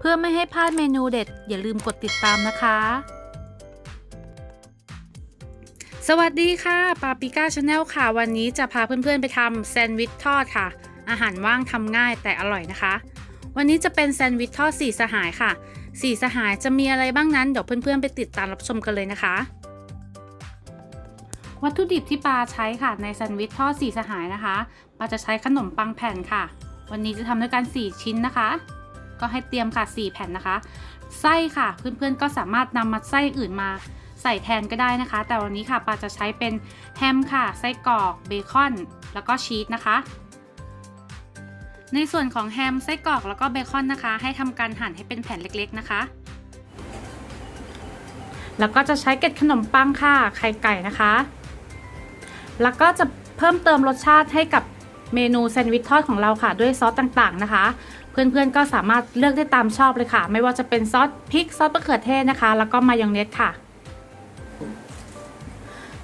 เพื่อไม่ให้พลาดเมนูเด็ด อย่าลืมกดติดตามนะคะ สวัสดีค่ะปาปิก้าชาแนลค่ะ วันนี้จะพาเพื่อนๆไปทำแซนด์วิชทอดค่ะ อาหารว่างทำง่ายแต่อร่อยนะคะ วันนี้จะเป็นแซนด์วิชทอดสี่สหายค่ะสี่สหายจะมีอะไรบ้างนั้น เดี๋ยวเพื่อนๆไปติดตามรับชมกันเลยนะคะ วัตถุดิบที่ปาใช้ค่ะในแซนด์วิชทอดสี่สหายนะคะปาจะใช้ขนมปังแผ่นค่ะ วันนี้จะทำด้วยกัน4ชิ้นนะคะ ก็ให้เตรียมค่ะ 4 แผ่นนะคะ ไส้ค่ะ เพื่อนๆก็สามารถนำมาไส้อื่นมาใส่แทนก็ได้นะคะ แต่วันนี้ค่ะปาจะใช้เป็นแฮมค่ะ ไส้กรอกเบคอน แล้วก็ชีสนะคะ ในส่วนของแฮมไส้กรอกแล้วก็เบคอนนะคะ ให้ทำการหั่นให้เป็นแผ่นเล็กๆนะคะ แล้วก็จะใช้เกล็ดขนมปังค่ะไข่ไก่นะคะ แล้วก็จะเพิ่มเติมรสชาติให้กับเมนูแซนด์วิชทอดของเราค่ะ ด้วยซอสต่างๆนะคะ เพื่อนๆก็สามารถเลือกได้ตามชอบเลยค่ะ ไม่ว่าจะเป็นซอสพริกซอสมะเขือเทศนะคะ แล้วก็มายองเนสค่ะ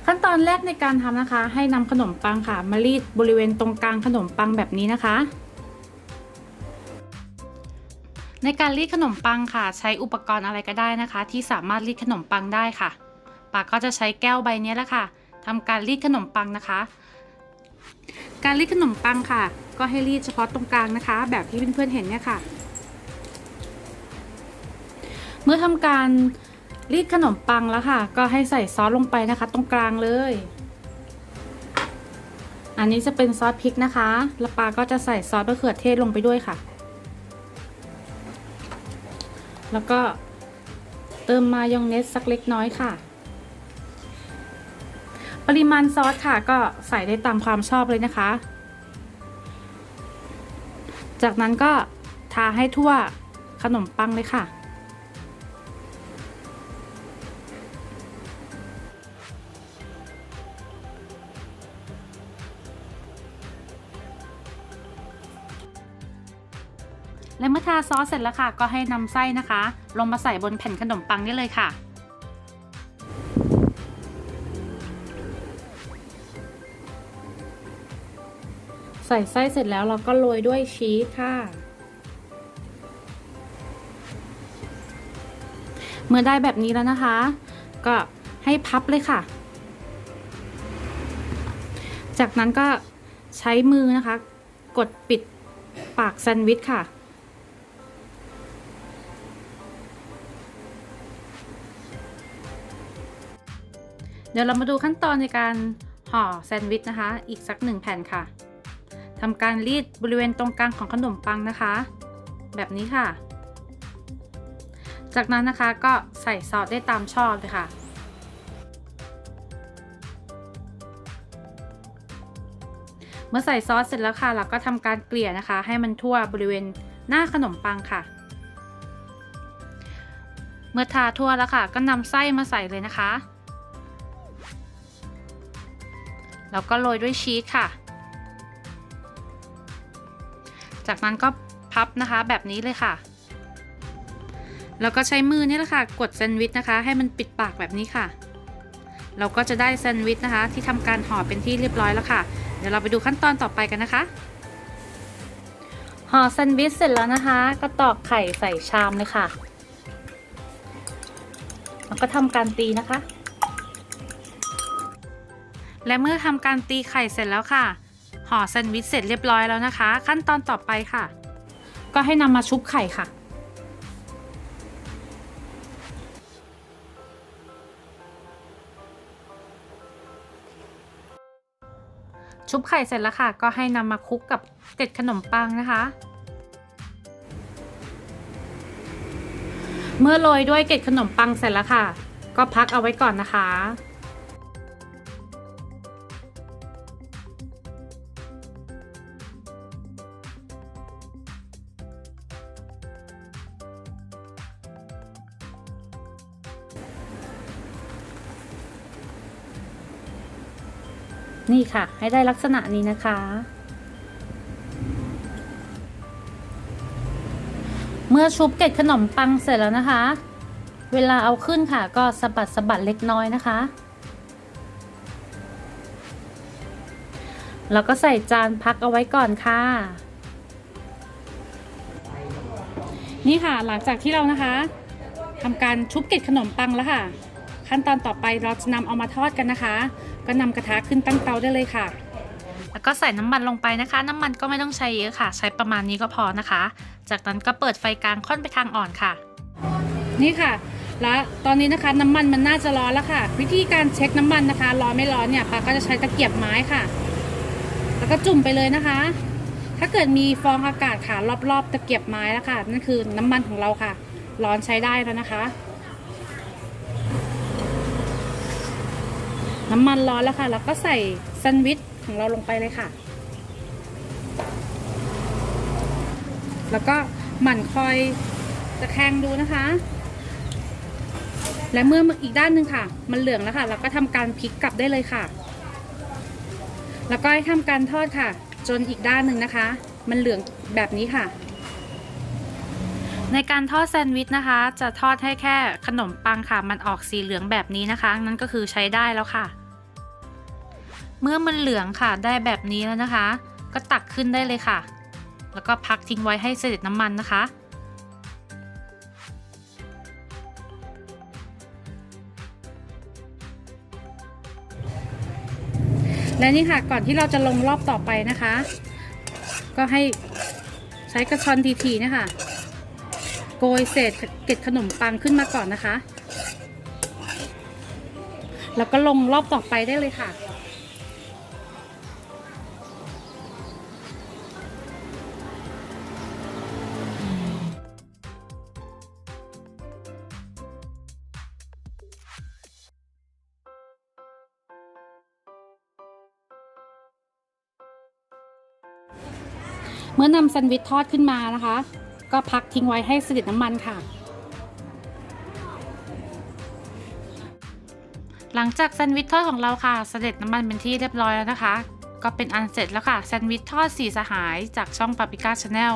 ขั้นตอนแรกในการทำนะคะ ให้นำขนมปังค่ะมารีดบริเวณตรงกลางขนมปังแบบนี้นะคะ ในการรีดขนมปังค่ะ ใช้อุปกรณ์อะไรก็ได้นะคะ ที่สามารถรีดขนมปังได้ค่ะปาก็จะใช้แก้วใบนี้แหละค่ะทำการรีดขนมปังนะคะ การรีดขนมปังค่ะ ก็ให้รีดเฉพาะตรงกลางนะคะ แบบที่เพื่อนๆเห็นเนี่ยค่ะ เมื่อทำการรีดขนมปังแล้วค่ะ ก็ให้ใส่ซอสลงไปนะคะ ตรงกลางเลย อันนี้จะเป็นซอสพริกนะคะ แล้วปาก็จะใส่ซอสมะเขือเทศลงไปด้วยค่ะ แล้วก็เติมมายองเนสสักเล็กน้อยค่ะ ปริมาณซอสค่ะก็ใส่ได้ตามความชอบเลยนะคะ จากนั้นก็ทาให้ทั่วขนมปังเลยค่ะ และเมื่อทาซอสเสร็จแล้วค่ะ ก็ให้นำไส้นะคะ ลงมาใส่บนแผ่นขนมปังได้เลยค่ะ ใส่ไส้เสร็จแล้วเราก็โรยด้วยชีสค่ะ เมื่อได้แบบนี้แล้วนะคะ ก็ให้พับเลยค่ะ จากนั้นก็ใช้มือนะคะ กดปิดปากแซนด์วิชค่ะเดี๋ยวเรามาดูขั้นตอนในการห่อแซนด์วิชนะคะ อีกสักหนึ่งแผ่นค่ะ ทำการรีดบริเวณตรงกลางของขนมปังนะคะ แบบนี้ค่ะ จากนั้นนะคะก็ใส่ซอสได้ตามชอบเลยค่ะเมื่อใส่ซอสเสร็จแล้วค่ะ เราก็ทำการเกลี่ยนะคะ ให้มันทั่วบริเวณหน้าขนมปังค่ะ เมื่อทาทั่วแล้วค่ะ ก็นำไส้มาใส่เลยนะคะ แล้วก็โรยด้วยชีสค่ะ จากนั้นก็พับนะคะแบบนี้เลยค่ะ แล้วก็ใช้มือนี่แหละค่ะ กดแซนด์วิชนะคะ ให้มันปิดปากแบบนี้ค่ะ เราก็จะได้แซนด์วิชนะคะ ที่ทำการห่อเป็นที่เรียบร้อยแล้วค่ะ เดี๋ยวเราไปดูขั้นตอนต่อไปกันนะคะห่อแซนด์วิชเสร็จแล้วนะคะ ก็ตอกไข่ใส่ชามเลยค่ะ แล้วก็ทำการตีนะคะ และเมื่อทำการตีไข่เสร็จแล้วค่ะ ห่อแซนด์วิชเสร็จเรียบร้อยแล้วนะคะ ขั้นตอนต่อไปค่ะ ก็ให้นำมาชุบไข่ค่ะ ชุบไข่เสร็จแล้วค่ะ ก็ให้นำมาคลุกกับเกล็ดขนมปังนะคะ เมื่อโรยด้วยเกล็ดขนมปังเสร็จแล้วค่ะ ก็พักเอาไว้ก่อนนะคะ นี่ค่ะ ให้ได้ลักษณะนี้นะคะ เมื่อชุบเกล็ดขนมปังเสร็จแล้วนะคะ เวลาเอาขึ้นค่ะ ก็สะบัดสะบัดเล็กน้อยนะคะ แล้วก็ใส่จานพักเอาไว้ก่อนค่ะ นี่ค่ะหลังจากที่เรานะคะทำการชุบเกล็ดขนมปังแล้วค่ะ ขั้นตอนต่อไปเราจะนำเอามาทอดกันนะคะ ก็นำกระทะขึ้นตั้งเตาได้เลยค่ะ แล้วก็ใส่น้ำมันลงไปนะคะ น้ำมันก็ไม่ต้องใช้เยอะค่ะ ใช้ประมาณนี้ก็พอนะคะ จากนั้นก็เปิดไฟกลางค่อนไปทางอ่อนค่ะ นี่ค่ะ และตอนนี้นะคะน้ำมันมันน่าจะร้อนแล้วค่ะ วิธีการเช็คน้ำมันนะคะ ร้อนไม่ร้อนเนี่ยปาก็จะใช้ตะเกียบไม้ค่ะ แล้วก็จุ่มไปเลยนะคะ ถ้าเกิดมีฟองอากาศค่ะรอบๆ ตะเกียบไม้แล้วค่ะนั่นคือน้ำมันของเราค่ะ ร้อนใช้ได้แล้วนะคะ น้ำมันร้อนแล้วค่ะแล้วก็ใส่แซนด์วิชของเราลงไปเลยค่ะ แล้วก็หมั่นคอยตะแคงดูนะคะ และเมื่ออีกด้านหนึ่งค่ะ มันเหลืองแล้วค่ะ เราก็ทำการพลิกกลับได้เลยค่ะ แล้วก็ให้ทำการทอดค่ะ จนอีกด้านหนึ่งนะคะ มันเหลืองแบบนี้ค่ะ ในการทอดแซนด์วิชนะคะ จะทอดให้แค่ขนมปังค่ะ มันออกสีเหลืองแบบนี้นะคะ นั่นก็คือใช้ได้แล้วค่ะ เมื่อมันเหลืองค่ะได้แบบนี้แล้วนะคะ ก็ตักขึ้นได้เลยค่ะ แล้วก็พักทิ้งไว้ให้เสด็จน้ำมันนะคะและนี่ค่ะก่อนที่เราจะลงรอบต่อไปนะคะ ก็ให้ใช้กระชอนทีๆนะคะ โกยเศษเกล็ดขนมปังขึ้นมาก่อนนะคะ แล้วก็ลงรอบต่อไปได้เลยค่ะ เมื่อนำแซนด์วิชทอดขึ้นมานะคะ ก็พักทิ้งไว้ให้เสด็จน้ำมันค่ะ หลังจากแซนด์วิชทอดของเราค่ะเสด็จน้ำมันเป็นที่เรียบร้อยแล้วนะคะก็เป็นอันเสร็จแล้วค่ะแซนด์วิชทอดสีสหายจากช่องปาปิก้าชาแนล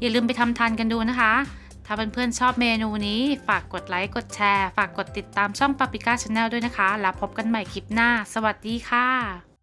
อย่าลืมไปทำทานกันดูนะคะ ถ้าเพื่อนๆชอบเมนูนี้ ฝากกดไลค์กดแชร์ ฝากกดติดตามช่องปาปิก้าชาแนลด้วยนะคะ แล้วพบกันใหม่คลิปหน้า สวัสดีค่ะ